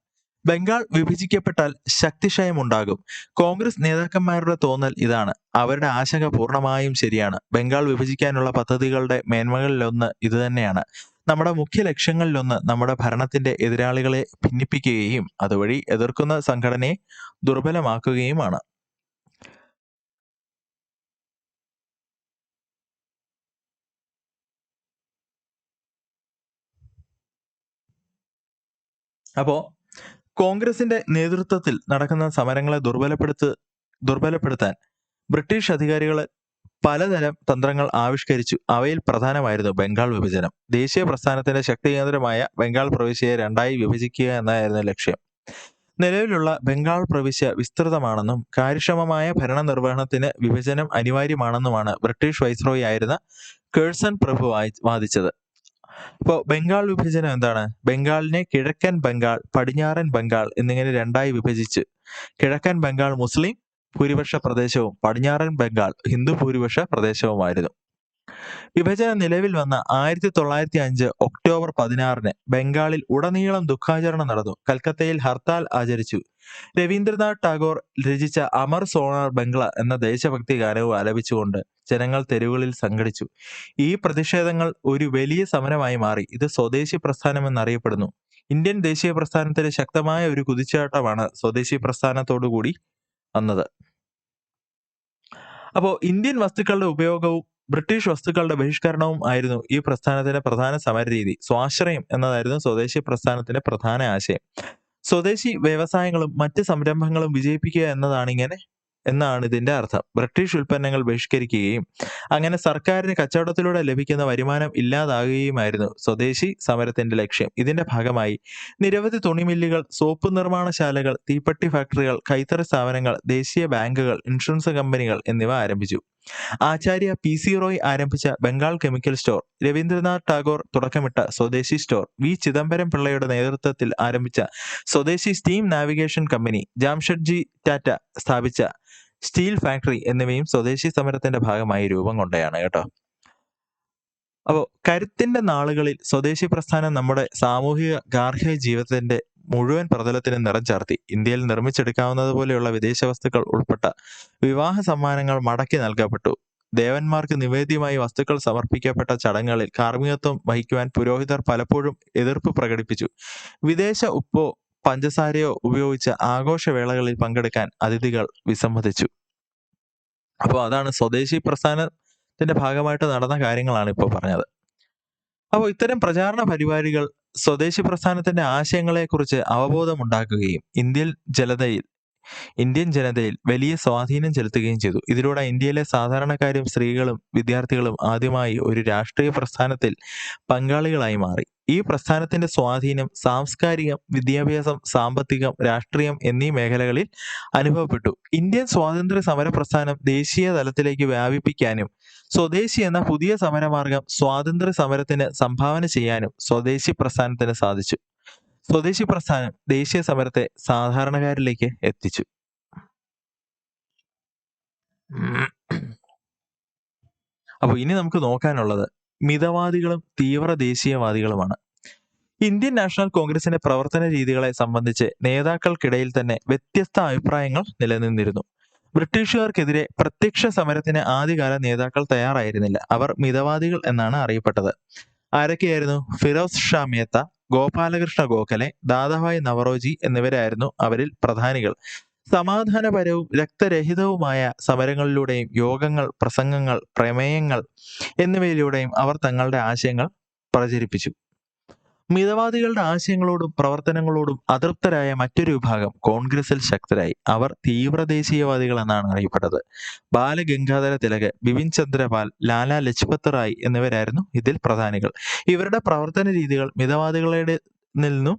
ബംഗാൾ വിഭജിക്കപ്പെട്ടാൽ ശക്തിക്ഷയം ഉണ്ടാകും കോൺഗ്രസ് നേതാക്കന്മാരുടെ തോന്നൽ ഇതാണ്. അവരുടെ ആശങ്ക പൂർണമായും ശരിയാണ്. ബംഗാൾ വിഭജിക്കാനുള്ള പദ്ധതികളുടെ മേന്മകളിലൊന്ന് ഇതുതന്നെയാണ് നമ്മുടെ മുഖ്യ ലക്ഷ്യങ്ങളിലൊന്ന് നമ്മുടെ ഭരണത്തിന്റെ എതിരാളികളെ ഭിന്നിപ്പിക്കുകയും അതുവഴി എതിർക്കുന്ന സംഘടനയെ ദുർബലമാക്കുകയുമാണ്. അപ്പോ കോൺഗ്രസിന്റെ നേതൃത്വത്തിൽ നടക്കുന്ന സമരങ്ങളെ ദുർബലപ്പെടുത്ത് ദുർബലപ്പെടുത്താൻ ബ്രിട്ടീഷ് അധികാരികൾ പലതരം തന്ത്രങ്ങൾ ആവിഷ്കരിച്ചു. അവയിൽ പ്രധാനമായിരുന്നു ബംഗാൾ വിഭജനം. ദേശീയ പ്രസ്ഥാനത്തിന്റെ ശക്തി കേന്ദ്രമായ ബംഗാൾ പ്രവിശ്യയെ രണ്ടായി വിഭജിക്കുക എന്നായിരുന്നു ലക്ഷ്യം. നിലവിലുള്ള ബംഗാൾ പ്രവിശ്യ വിസ്തൃതമാണെന്നും കാര്യക്ഷമമായ ഭരണ നിർവഹണത്തിന് വിഭജനം അനിവാര്യമാണെന്നുമാണ് ബ്രിട്ടീഷ് വൈസ്രോയി ആയിരുന്ന കേഴ്സൺ പ്രഭു വാദിച്ചത്. അപ്പോ ബംഗാൾ വിഭജനം എന്താണ്? ബംഗാളിനെ കിഴക്കൻ ബംഗാൾ പടിഞ്ഞാറൻ ബംഗാൾ എന്നിങ്ങനെ രണ്ടായി വിഭജിച്ച് കിഴക്കൻ ബംഗാൾ മുസ്ലിം ഭൂരിപക്ഷ പ്രദേശവും പടിഞ്ഞാറൻ ബംഗാൾ ഹിന്ദു ഭൂരിപക്ഷ പ്രദേശവുമായിരുന്നു. വിഭജനം നിലവിൽ വന്ന ആയിരത്തി തൊള്ളായിരത്തി അഞ്ച് ഒക്ടോബർ പതിനാറിന് ബംഗാളിൽ ഉടനീളം ദുഃഖാചരണം നടന്നു. കൽക്കത്തയിൽ ഹർത്താൽ ആചരിച്ചു. രവീന്ദ്രനാഥ് ടാഗോർ രചിച്ച അമർ സോണാർ ബംഗ്ല എന്ന ദേശഭക്തി ഗാനവും ആലപിച്ചുകൊണ്ട് ജനങ്ങൾ തെരുവുകളിൽ സംഘടിച്ചു. ഈ പ്രതിഷേധങ്ങൾ ഒരു വലിയ സമരമായി മാറി. ഇത് സ്വദേശി പ്രസ്ഥാനം എന്നറിയപ്പെടുന്നു. ഇന്ത്യൻ ദേശീയ പ്രസ്ഥാനത്തിലെ ശക്തമായ ഒരു കുതിച്ചാട്ടമാണ് സ്വദേശി പ്രസ്ഥാനത്തോടുകൂടി വന്നത് അപ്പോൾ ഇന്ത്യൻ വസ്തുക്കളുടെ ഉപയോഗവും ബ്രിട്ടീഷ് വസ്തുക്കളുടെ ബഹിഷ്കരണവും ആയിരുന്നു ഈ പ്രസ്ഥാനത്തിന്റെ പ്രധാന സമരരീതി. സ്വാശ്രയം എന്നതായിരുന്നു സ്വദേശി പ്രസ്ഥാനത്തിന്റെ പ്രധാന ആശയം. സ്വദേശി വ്യവസായങ്ങളും മറ്റ് സംരംഭങ്ങളും വിജയിപ്പിക്കുക എന്നതാണ് ഇങ്ങനെ എന്നാണ് ഇതിന്റെ അർത്ഥം. ബ്രിട്ടീഷ് ഉൽപ്പന്നങ്ങൾ ബഹിഷ്കരിക്കുകയും അങ്ങനെ സർക്കാരിന് കച്ചവടത്തിലൂടെ ലഭിക്കുന്ന വരുമാനം ഇല്ലാതാകുകയുമായിരുന്നു സ്വദേശി സമരത്തിന്റെ ലക്ഷ്യം. ഇതിന്റെ ഭാഗമായി നിരവധി തുണിമില്ലുകൾ സോപ്പ് നിർമ്മാണശാലകൾ തീപ്പെട്ടി ഫാക്ടറികൾ കൈത്തറി സ്ഥാപനങ്ങൾ ദേശീയ ബാങ്കുകൾ ഇൻഷുറൻസ് കമ്പനികൾ എന്നിവ ആരംഭിച്ചു. ആചാര്യ പി സി റോയ് ആരംഭിച്ച ബംഗാൾ കെമിക്കൽ സ്റ്റോർ രവീന്ദ്രനാഥ് ടാഗോർ തുടക്കമിട്ട സ്വദേശി സ്റ്റോർ വി ചിദംബരം പിള്ളയുടെ നേതൃത്വത്തിൽ ആരംഭിച്ച Swadeshi steam navigation company Jamshedji Tata സ്ഥാപിച്ച സ്റ്റീൽ ഫാക്ടറി എന്നിവയും സ്വദേശി സമരത്തിന്റെ ഭാഗമായി രൂപം കൊണ്ടയാണ് കേട്ടോ. അപ്പോൾ കരുത്തിന്റെ നാളുകളിൽ സ്വദേശി പ്രസ്ഥാനം നമ്മുടെ സാമൂഹിക ഗാർഹിക ജീവിതത്തിന്റെ മുഴുവൻ പ്രതലത്തിന് നിറം ചാർത്തി ഇന്ത്യയിൽ നിർമ്മിച്ചെടുക്കാവുന്നതുപോലെയുള്ള വിദേശ വസ്തുക്കൾ ഉൾപ്പെട്ട വിവാഹ സമ്മാനങ്ങൾ മടക്കി നൽകപ്പെട്ടു. ദേവന്മാർക്ക് നിവേദ്യമായി വസ്തുക്കൾ സമർപ്പിക്കപ്പെട്ട ചടങ്ങുകളിൽ കാർമ്മികത്വം വഹിക്കുവാൻ പുരോഹിതർ പലപ്പോഴും എതിർപ്പ് പ്രകടിപ്പിച്ചു. വിദേശ ഉപ്പോ പഞ്ചസാരയോ ഉപയോഗിച്ച് ആഘോഷവേളകളിൽ പങ്കെടുക്കാൻ അതിഥികൾ വിസമ്മതിച്ചു. അപ്പോൾ അതാണ് സ്വദേശി പ്രസ്ഥാനത്തിന്റെ ഭാഗമായിട്ട് നടന്ന കാര്യങ്ങളാണ് ഇപ്പോൾ പറഞ്ഞത്. അപ്പോൾ ഇത്തരം പ്രചാരണ പരിപാടികൾ സ്വദേശി പ്രസ്ഥാനത്തിന്റെ ആശയങ്ങളെക്കുറിച്ച് അവബോധമുണ്ടാക്കുകയും ഇന്ത്യൻ ജനതയിൽ ഇന്ത്യൻ ജനതയിൽ വലിയ സ്വാധീനം ചെലുത്തുകയും ചെയ്തു. ഇതിലൂടെ ഇന്ത്യയിലെ സാധാരണക്കാരും സ്ത്രീകളും വിദ്യാർത്ഥികളും ആദ്യമായി ഒരു രാഷ്ട്രീയ പ്രസ്ഥാനത്തിൽ പങ്കാളികളായി മാറി. ഈ പ്രസ്ഥാനത്തിന്റെ സ്വാധീനം സാംസ്കാരികം വിദ്യാഭ്യാസം സാമ്പത്തികം രാഷ്ട്രീയം എന്നീ മേഖലകളിൽ അനുഭവപ്പെട്ടു. ഇന്ത്യൻ സ്വാതന്ത്ര്യ സമര പ്രസ്ഥാനം ദേശീയ തലത്തിലേക്ക് വ്യാപിപ്പിക്കാനും സ്വദേശി എന്ന പുതിയ സമരമാർഗം സ്വാതന്ത്ര്യ സമരത്തിന് സംഭാവന ചെയ്യാനും സ്വദേശി പ്രസ്ഥാനത്തിന് സാധിച്ചു. സ്വദേശി പ്രസ്ഥാനം ദേശീയ സമരത്തെ സാധാരണക്കാരിലേക്ക് എത്തിച്ചു. അപ്പോൾ ഇനി നമുക്ക് നോക്കാനുള്ളത് മിതവാദികളും തീവ്ര ദേശീയവാദികളുമാണ്. ഇന്ത്യൻ നാഷണൽ കോൺഗ്രസിന്റെ പ്രവർത്തന രീതികളെ സംബന്ധിച്ച് നേതാക്കൾക്കിടയിൽ തന്നെ വ്യത്യസ്ത അഭിപ്രായങ്ങൾ നിലനിന്നിരുന്നു. ബ്രിട്ടീഷുകാർക്കെതിരെ പ്രത്യക്ഷ സമരത്തിന് ആദ്യകാല നേതാക്കൾ തയ്യാറായിരുന്നില്ല. അവർ മിതവാദികൾ എന്നാണ് അറിയപ്പെട്ടത്. ആരൊക്കെയായിരുന്നു ഫിറോസ് ഷാ മേത്ത ഗോപാലകൃഷ്ണ ഗോഖലെ ദാദാഭായ് നവറോജി എന്നിവരായിരുന്നു അവരിൽ പ്രധാനികൾ. സമാധാനപരവും രക്തരഹിതവുമായ സമരങ്ങളിലൂടെയും യോഗങ്ങൾ പ്രസംഗങ്ങൾ പ്രമേയങ്ങൾ എന്നിവയിലൂടെയും അവർ തങ്ങളുടെ ആശയങ്ങൾ പ്രചരിപ്പിച്ചു. മിതവാദികളുടെ ആശയങ്ങളോടും പ്രവർത്തനങ്ങളോടും അതൃപ്തരായ മറ്റൊരു വിഭാഗം കോൺഗ്രസിൽ ശക്തരായി. അവർ തീവ്ര ദേശീയവാദികൾ എന്നാണ് അറിയപ്പെട്ടത്. ബാലഗംഗാധര തിലക് ബിപിൻ ചന്ദ്രപാൽ ലാലാ ലജ്പത് റായ് എന്നിവരായിരുന്നു ഇതിൽ പ്രധാനികൾ. ഇവരുടെ പ്രവർത്തന രീതികൾ മിതവാദികളുടെ നിന്നും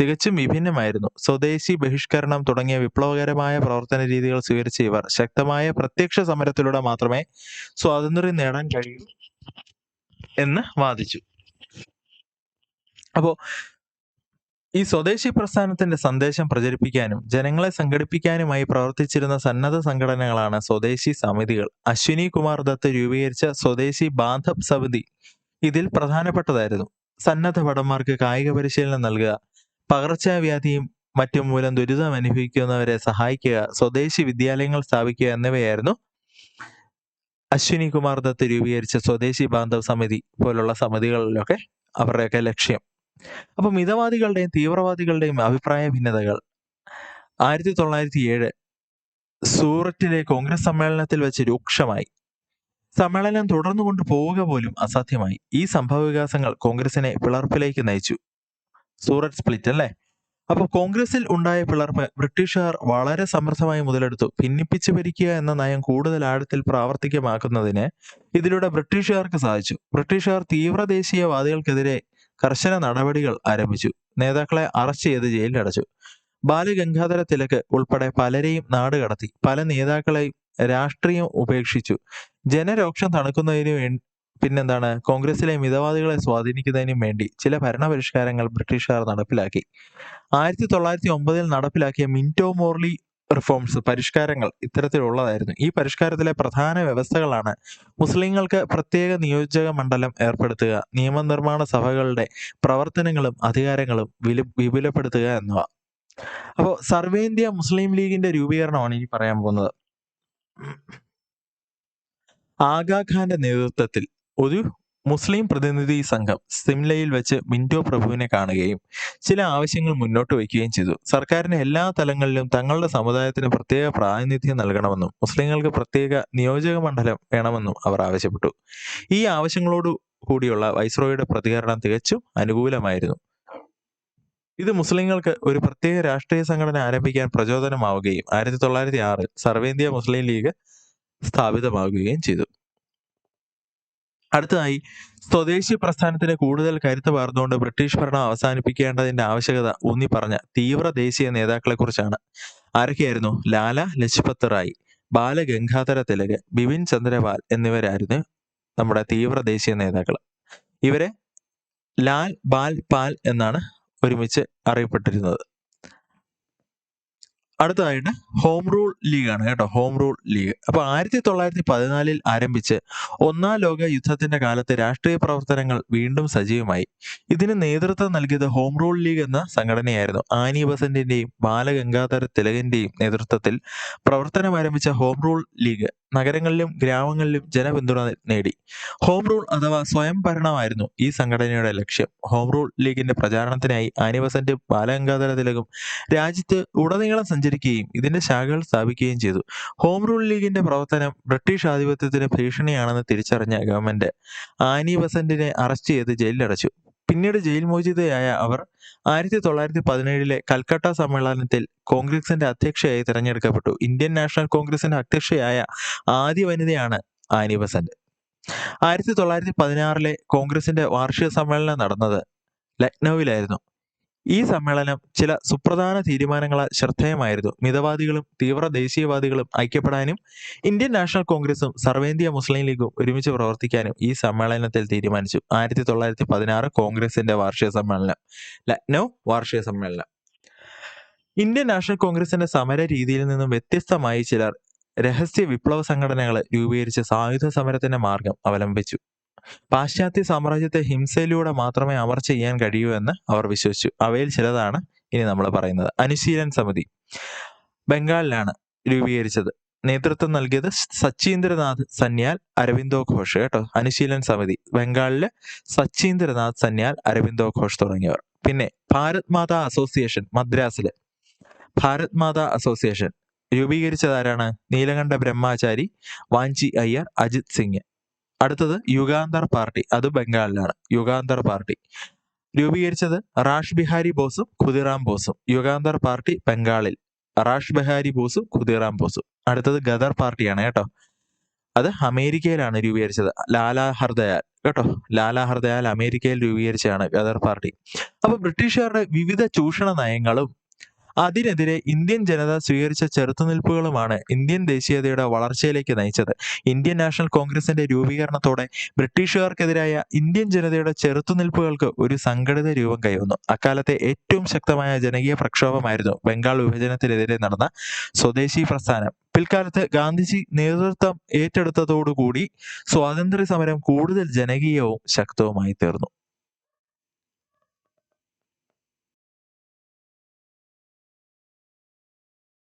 തികച്ചും വിഭിന്നമായിരുന്നു. സ്വദേശി ബഹിഷ്കരണം തുടങ്ങിയ വിപ്ലവകരമായ പ്രവർത്തന രീതികൾ സ്വീകരിച്ച ഇവർ ശക്തമായ പ്രത്യക്ഷ സമരത്തിലൂടെ മാത്രമേ സ്വാതന്ത്ര്യം നേടാൻ കഴിയൂ എന്ന് വാദിച്ചു. അപ്പോ ഈ സ്വദേശി പ്രസ്ഥാനത്തിന്റെ സന്ദേശം പ്രചരിപ്പിക്കാനും ജനങ്ങളെ സംഘടിപ്പിക്കാനുമായി പ്രവർത്തിച്ചിരുന്ന സന്നദ്ധ സംഘടനകളാണ് സ്വദേശി സമിതികൾ. അശ്വിനി കുമാർ ദത്ത് രൂപീകരിച്ച സ്വദേശി ബാന്ധവ് സമിതി ഇതിൽ പ്രധാനപ്പെട്ടതായിരുന്നു. സന്നദ്ധ ഭടന്മാർക്ക് കായിക പരിശീലനം നൽകുക പകർച്ചവ്യാധിയും മറ്റും മൂലം ദുരിതം അനുഭവിക്കുന്നവരെ സഹായിക്കുക സ്വദേശി വിദ്യാലയങ്ങൾ സ്ഥാപിക്കുക എന്നിവയായിരുന്നു അശ്വിനി കുമാർ ദത്ത് രൂപീകരിച്ച സ്വദേശി ബാന്ധവ് സമിതി പോലുള്ള സമിതികളിലൊക്കെ അവരുടെയൊക്കെ ലക്ഷ്യം. അപ്പൊ മിതവാദികളുടെയും തീവ്രവാദികളുടെയും അഭിപ്രായ ഭിന്നതകൾ ആയിരത്തി തൊള്ളായിരത്തി ഏഴ് സൂററ്റിലെ കോൺഗ്രസ് സമ്മേളനത്തിൽ വെച്ച് രൂക്ഷമായി. സമ്മേളനം തുടർന്നു കൊണ്ട് പോവുക പോലും അസാധ്യമായി. ഈ സംഭവ വികാസങ്ങൾ കോൺഗ്രസിനെ പിളർപ്പിലേക്ക് നയിച്ചു. സൂററ്റ് സ്പ്ലിറ്റ് അല്ലേ? അപ്പോൾ കോൺഗ്രസിൽ ഉണ്ടായ പിളർപ്പ് ബ്രിട്ടീഷുകാർ വളരെ സമർത്ഥമായി മുതലെടുത്തു. ഭിന്നിപ്പിച്ചു ഭരിക്കുക എന്ന നയം കൂടുതൽ ആഴത്തിൽ പ്രാവർത്തികമാക്കുന്നതിന് ഇതിലൂടെ ബ്രിട്ടീഷുകാർക്ക് സാധിച്ചു. ബ്രിട്ടീഷുകാർ തീവ്ര ദേശീയവാദികൾക്കെതിരെ കർശന നടപടികൾ ആരംഭിച്ചു. നേതാക്കളെ അറസ്റ്റ് ചെയ്ത് ജയിലിലടച്ചു. ബാലഗംഗാധര തിലക് ഉൾപ്പെടെ പലരെയും നാട് കടത്തി. പല നേതാക്കളെയും രാഷ്ട്രീയം ഉപേക്ഷിച്ചു. ജനരോക്ഷം തണുക്കുന്നതിനു പിന്നെന്താണ്? കോൺഗ്രസിലെ മിതവാദികളെ സ്വാധീനിക്കുന്നതിനും വേണ്ടി ചില ഭരണപരിഷ്കാരങ്ങൾ ബ്രിട്ടീഷുകാർ നടപ്പിലാക്കി. ആയിരത്തി തൊള്ളായിരത്തി ഒമ്പതിൽ നടപ്പിലാക്കിയ മിന്റോ മോർലി റിഫോംസ് പരിഷ്കാരങ്ങൾ ഇത്തരത്തിലുള്ളതായിരുന്നു. ഈ പരിഷ്കാരത്തിലെ പ്രധാന വ്യവസ്ഥകളാണ് മുസ്ലിങ്ങൾക്ക് പ്രത്യേക നിയോജക മണ്ഡലം ഏർപ്പെടുത്തുക നിയമനിർമ്മാണ സഭകളുടെ പ്രവർത്തനങ്ങളും അധികാരങ്ങളും വിലു വിപുലപ്പെടുത്തുക എന്നിവ. അപ്പോൾ സർവേന്ത്യ മുസ്ലിം ലീഗിന്റെ രൂപീകരണമാണ് ഇനി പറയാൻ പോകുന്നത്. ആഗാഖാന്റെ നേതൃത്വത്തിൽ ഒരു മുസ്ലിം പ്രതിനിധി സംഘം സിംലയിൽ വെച്ച് മിന്റോ പ്രഭുവിനെ കാണുകയും ചില ആവശ്യങ്ങൾ മുന്നോട്ട് വയ്ക്കുകയും ചെയ്തു. സർക്കാരിന് എല്ലാ തലങ്ങളിലും തങ്ങളുടെ സമുദായത്തിന് പ്രത്യേക പ്രാതിനിധ്യം നൽകണമെന്നും മുസ്ലിങ്ങൾക്ക് പ്രത്യേക നിയോജക മണ്ഡലം വേണമെന്നും അവർ ആവശ്യപ്പെട്ടു. ഈ ആവശ്യങ്ങളോട് കൂടിയുള്ള വൈസ്രോയുടെ പ്രതികരണം തികച്ചും അനുകൂലമായിരുന്നു. ഇത് മുസ്ലിങ്ങൾക്ക് ഒരു പ്രത്യേക രാഷ്ട്രീയ സംഘടന ആരംഭിക്കാൻ പ്രചോദനമാവുകയും ആയിരത്തി തൊള്ളായിരത്തി ആറിൽ സർവേന്ത്യ മുസ്ലിം ലീഗ് സ്ഥാപിതമാവുകയും ചെയ്തു. അടുത്തതായി സ്വദേശി പ്രസ്ഥാനത്തിന് കൂടുതൽ കരുത്ത് പകർന്നുകൊണ്ട് ബ്രിട്ടീഷ് ഭരണം അവസാനിപ്പിക്കേണ്ടതിന്റെ ആവശ്യകത ഊന്നി പറഞ്ഞ തീവ്ര ദേശീയ നേതാക്കളെ കുറിച്ചാണ് ആരൊക്കെയായിരുന്നു? ലാല ലജ്പത് റായ് ബാലഗംഗാധര തിലക് ബിപിൻ ചന്ദ്രപാൽ എന്നിവരായിരുന്നു നമ്മുടെ തീവ്ര ദേശീയ നേതാക്കൾ. ഇവരെ ലാൽ ബാൽ പാൽ എന്നാണ് ഒരുമിച്ച് അറിയപ്പെട്ടിരുന്നത്. അടുത്തതായിട്ട് ഹോം റൂൾ ലീഗാണ് കേട്ടോ ഹോം റൂൾ ലീഗ് അപ്പൊ ആയിരത്തി തൊള്ളായിരത്തി പതിനാലിൽ ആരംഭിച്ച് ഒന്നാം ലോക യുദ്ധത്തിന്റെ കാലത്ത് രാഷ്ട്രീയ പ്രവർത്തനങ്ങൾ വീണ്ടും സജീവമായി. ഇതിന് നേതൃത്വം നൽകിയത് ഹോം റൂൾ ലീഗ് എന്ന സംഘടനയായിരുന്നു. ആനി ബസന്റിന്റെയും ബാലഗംഗാധര തിലകന്റെയും നേതൃത്വത്തിൽ പ്രവർത്തനം ആരംഭിച്ച ഹോം റൂൾ ലീഗ് നഗരങ്ങളിലും ഗ്രാമങ്ങളിലും ജനപിന്തുണ നേടി. ഹോം റൂൾ അഥവാ സ്വയം ഭരണമായിരുന്നു ഈ സംഘടനയുടെ ലക്ഷ്യം. ഹോം റൂൾ ലീഗിന്റെ പ്രചാരണത്തിനായി ആനി ബസന്റ് ബാലഗംഗാധര തിലകും രാജ്യത്ത് ഉടനീളം സഞ്ചരിക്കുകയും ഇതിന്റെ ശാഖകൾ സ്ഥാപിക്കുകയും ചെയ്തു. ഹോം റൂൾ ലീഗിന്റെ പ്രവർത്തനം ബ്രിട്ടീഷ് ആധിപത്യത്തിന് ഭീഷണിയാണെന്ന് തിരിച്ചറിഞ്ഞ ഗവൺമെന്റ് ആനി ബസന്റിനെ അറസ്റ്റ് ചെയ്ത് ജയിലിലടച്ചു. പിന്നീട് ജയിൽ മോചിതയായ അവർ ആയിരത്തി തൊള്ളായിരത്തി പതിനേഴിലെ കൽക്കട്ട സമ്മേളനത്തിൽ കോൺഗ്രസിന്റെ അധ്യക്ഷയായി തിരഞ്ഞെടുക്കപ്പെട്ടു. ഇന്ത്യൻ നാഷണൽ കോൺഗ്രസിന്റെ അധ്യക്ഷയായ ആദ്യ വനിതയാണ് ആനി ബസന്റ്. ആയിരത്തി തൊള്ളായിരത്തി പതിനാറിലെ കോൺഗ്രസിന്റെ വാർഷിക സമ്മേളനം നടന്നത് ലക്നൌവിലായിരുന്നു. ഈ സമ്മേളനം ചില സുപ്രധാന തീരുമാനങ്ങളാൽ ശ്രദ്ധേയമായിരുന്നു. മിതവാദികളും തീവ്ര ദേശീയവാദികളും ഐക്യപ്പെടാനും ഇന്ത്യൻ നാഷണൽ കോൺഗ്രസും സർവേന്ത്യ മുസ്ലിം ലീഗും ഒരുമിച്ച് പ്രവർത്തിക്കാനും ഈ സമ്മേളനത്തിൽ തീരുമാനിച്ചു. ആയിരത്തി തൊള്ളായിരത്തി പതിനാറ് കോൺഗ്രസിന്റെ വാർഷിക സമ്മേളനം. ലക്നൗ വാർഷിക സമ്മേളനം. ഇന്ത്യൻ നാഷണൽ കോൺഗ്രസിന്റെ സമര രീതിയിൽ നിന്നും വ്യത്യസ്തമായി ചിലർ രഹസ്യ വിപ്ലവ സംഘടനകളെ രൂപീകരിച്ച് സായുധ സമരത്തിന്റെ മാർഗം അവലംബിച്ചു. പാശ്ചാത്യ സാമ്രാജ്യത്തെ ഹിംസയിലൂടെ മാത്രമേ അമർ ചെയ്യാൻ കഴിയൂ എന്ന് അവർ വിശ്വസിച്ചു. അവയിൽ ചിലതാണ് ഇനി നമ്മൾ പറയുന്നത്. അനുശീലൻ സമിതി ബംഗാളിലാണ് രൂപീകരിച്ചത്. നേതൃത്വം നൽകിയത് സച്ചീന്ദ്രനാഥ് സന്യാൽ അരവിന്ദോ ഘോഷ് കേട്ടോ. അനുശീലൻ സമിതി ബംഗാളിലെ സച്ചീന്ദ്രനാഥ് സന്യാൽ അരവിന്ദോ ഘോഷ് തുടങ്ങിയവർ. പിന്നെ ഭാരത് മാതാ അസോസിയേഷൻ മദ്രാസിൽ. ഭാരത് മാതാ അസോസിയേഷൻ രൂപീകരിച്ചതാരാണ് നീലകണ്ഠ ബ്രഹ്മാചാരി വാഞ്ചി അയ്യർ അജിത് സിംഗ്. അടുത്തത് യുഗാന്തർ പാർട്ടി അത് ബംഗാളിലാണ്. യുഗാന്തർ പാർട്ടി. രൂപീകരിച്ചത് റാഷ് ബിഹാരി ബോസും ഖുദിറാം ബോസും. യുഗാന്തർ പാർട്ടി ബംഗാളിൽ. റാഷ് ബിഹാരി ബോസും ഖുദിറാം ബോസും. അടുത്തത് ഗദർ പാർട്ടിയാണ് കേട്ടോ. അത് അമേരിക്കയിലാണ് രൂപീകരിച്ചത്. ലാലാ ഹർദയാൽ. കേട്ടോ? ലാലാ ഹർദയാൽ അമേരിക്കയിൽ രൂപീകരിച്ചതാണ് ഗദർ പാർട്ടി. അപ്പൊ ബ്രിട്ടീഷുകാരുടെ വിവിധ ചൂഷണ നയങ്ങളും അതിനെതിരെ ഇന്ത്യൻ ജനത സ്വീകരിച്ച ചെറുത്തുനിൽപ്പുകളുമാണ് ഇന്ത്യൻ ദേശീയതയുടെ വളർച്ചയിലേക്ക് നയിച്ചത്. ഇന്ത്യൻ നാഷണൽ കോൺഗ്രസിന്റെ രൂപീകരണത്തോടെ ബ്രിട്ടീഷുകാർക്കെതിരായ ഇന്ത്യൻ ജനതയുടെ ചെറുത്തുനിൽപ്പുകൾക്ക് ഒരു സംഘടിത രൂപം കൈവന്നു. അക്കാലത്തെ ഏറ്റവും ശക്തമായ ജനകീയ പ്രക്ഷോഭമായിരുന്നു ബംഗാൾ വിഭജനത്തിനെതിരെ നടന്ന സ്വദേശി പ്രസ്ഥാനം. പിൽക്കാലത്ത് ഗാന്ധിജി നേതൃത്വം ഏറ്റെടുത്തതോടുകൂടി സ്വാതന്ത്ര്യ സമരം കൂടുതൽ ജനകീയവും ശക്തവുമായി തീർന്നു.